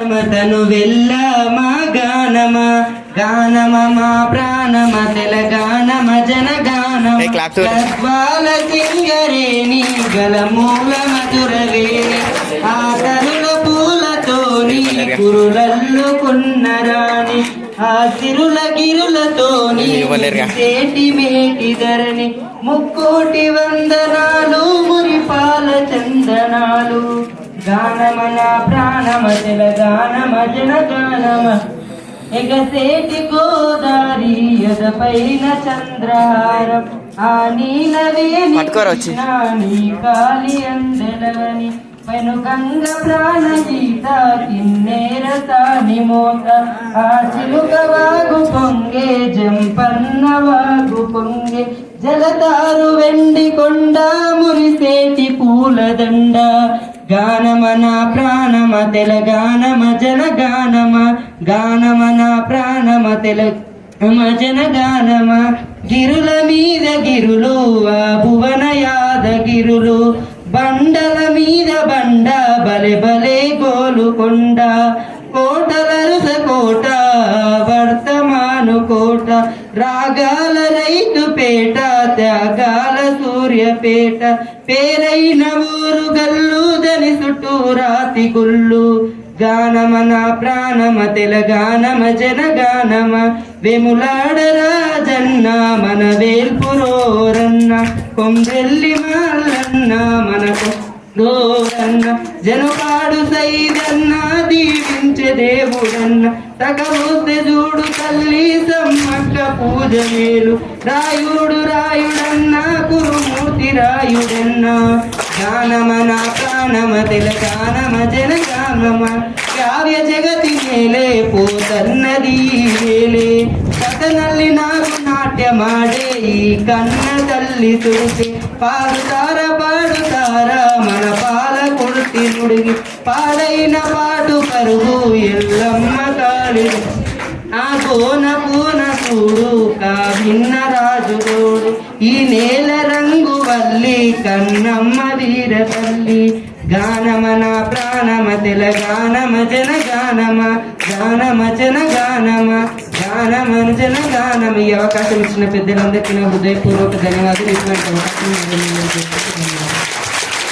తను వెళ్ళ మా గానమ గానమ మా ప్రాణమ తెలంగాణమ జనగానమ. గద్వాల సింగరేణి గల మూల మధురవేణి ఆ తరుల పూలతోని కురులల్లుకున్న రాణి ఆ సిరుల గిరులతోని. చేటి మేటి ధరణి. ముక్కోటి వందనాలు మురిపాల చందనాలు. గానమన ప్రాణమ జల గానమ జన గానమ. ఎగసేటి గోదారి ఎదపైన చంద్రహారం. ఆ నీలవేణి పట్టుకోరా వచ్చి. నీ కాలి అందెలవని. వెనుకంగ ప్రాణ గీత కిన్నెర సాని మోక. ఆ చిలుక వాగు పొంగే జంపన్న వాగు పొంగే. జలతారు వెండి కొండ మురిసేటి పూలదండ గానమన ప్రాణమ తెలగానమ జనగానమ గానమన ప్రాణమ తెల జనగానమ గిరుల మీద గిరులు భువన భువన యాదగిరులు బండల మీద బండ బలె బలే గోలుకొండ కోటలరుస కోట రాగాల రైతు పేట త్యాగాల సూర్యపేట పేరైన ఊరు గల్లుదని చుట్టూ రాతి గుళ్ళు. గానమన ప్రాణమ తెలగానమ జనగానమ వెములాడ రాజన్న మన వేల్పురోరన్న కొంగెల్లి మాలన్న మనకు గోరన్న జనపాడు సైదన్న దీవించే దేవుడన్న. తగవస్తే చూడు తల్లి సమ్మక్క పూజ మేలు. రాయుడు రాయుడన్న కురుమూర్తి రాయుడన్న. గానమన ప్రాణమ తెలంగాణమ జనగానమ కావ్య జగతి మేలే పోతన్నది మేలే. కథనల్లి నాకు నాట్యమాడే ఈ కన్న తల్లి తుడిసి. పాడుతార పాడుతారా కుర్తి పాడైన పాటు పరుగు ఎల్లమ్మ కాళి ఆ కోన పూన చూడు కావిన్న రాజు తోడు ఈ నేల రంగు వల్లి కన్నమ్మ వీర తల్లి. గానమన ప్రాణమ తెలంగాణమ జన గానమ. గానమ జన గానమ. గానమ జన గానమ. ఈ అవకాశం ఇచ్చిన పెద్దలందరికీ నా హృదయపూర్వక ధన్యవాదాలు. ఇటువంటి అవకాశం